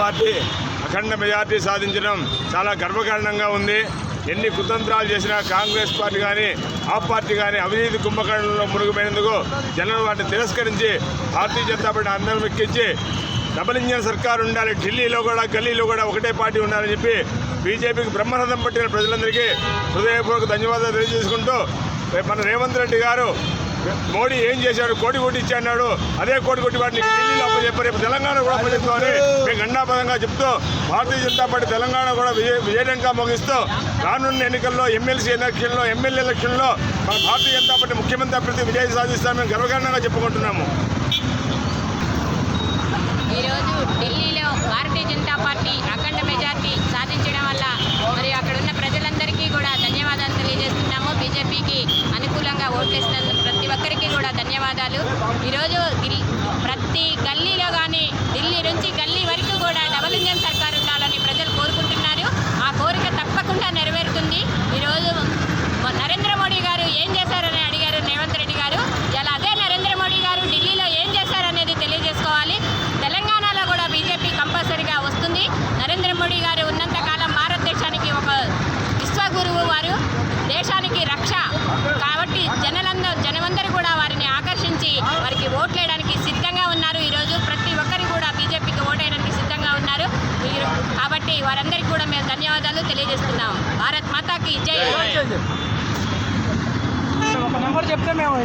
అఖండ majority సాధించడం చాలా గర్వకారణంగా ఉంది. ఎన్ని కుతంత్రాలు చేసినా కాంగ్రెస్ పార్టీ కానీ ఆ పార్టీ కానీ అవినీతి కుంభకర్ణంలో మునిగిపోయినందుకు జనం వాటిని తిరస్కరించి భారతీయ జనతా పార్టీ అందరం ఎక్కించి డబల్ ఇంజన్ సర్కార్ ఉండాలి ఢిల్లీలో కూడా గల్లీలో కూడా ఒకటే పార్టీ ఉండాలని చెప్పి బీజేపీకి బ్రహ్మరథం పట్టిన ప్రజలందరికీ హృదయపూర్వక ధన్యవాదాలు తెలియజేసుకుంటూ మన రేవంత్ రెడ్డి గారు మోడీ ఏం చేశాడు? కోటి కొట్టి ఇచ్చాడు అదే కోటి కొట్టి వాడిని ఢిల్లీలో అప్పచెప్పారు రేపు తెలంగాణ కూడా అప్పచెప్తామని మేము గండాపదంగా చెప్తూ భారతీయ జనతా పార్టీ తెలంగాణ కూడా విజయ విజయడంగా ముగిస్తూ రానున్న ఎన్నికల్లో ఎమ్మెల్సీ ఎలక్షన్లో ఎమ్మెల్యే ఎలక్షన్లో మన భారతీయ జనతా పార్టీ ముఖ్యమంత్రి అభ్యర్థి విజయం సాధిస్తామని గర్వకారణంగా చెప్పుకుంటున్నాము. ఈరోజు ఢిల్లీలో భారతీయ జనతా పార్టీ అఖండ మెజార్టీ సాధించడం వల్ల మరి అక్కడ ఉన్న ప్రజలందరికీ కూడా ధన్యవాదాలు తెలియజేస్తున్నాము. బీజేపీకి అనుకూలంగా ఓట్లేస్తున్న కూడా ధన్యవాదాలు. ఈరోజు దిల్- ప్రతి గల్లీలో కానీ ఢిల్లీ నుంచి గల్లీ వరకు కూడా డబుల్ ఇంజన్ సర్కార్ ఉండాలని ప్రజలు కోరుకుంటున్నారు. ఆ కోరిక తప్పకుండా నెరవేరుతుంది. ఈరోజు నరేంద్ర మోడీ గారు ఏం చేశారని అడిగారు రేవంత్ రెడ్డి గారు. ఇలా అదే నరేంద్ర మోడీ గారు ఢిల్లీలో ఏం చేశారనేది తెలియజేసుకోవాలి. తెలంగాణలో కూడా బీజేపీ కంపల్సరీగా వస్తుంది. నరేంద్ర మోడీ గారు ఉన్నంతకాలం భారతదేశానికి ఒక విశ్వగురువు వారు. దేశానికి రక్ష వారందరికీ కూడా మేము ధన్యవాదాలు తెలియజేస్తున్నాం. భారత్ మాతాకి జై. ఒక నెంబర్ చెప్తే మేము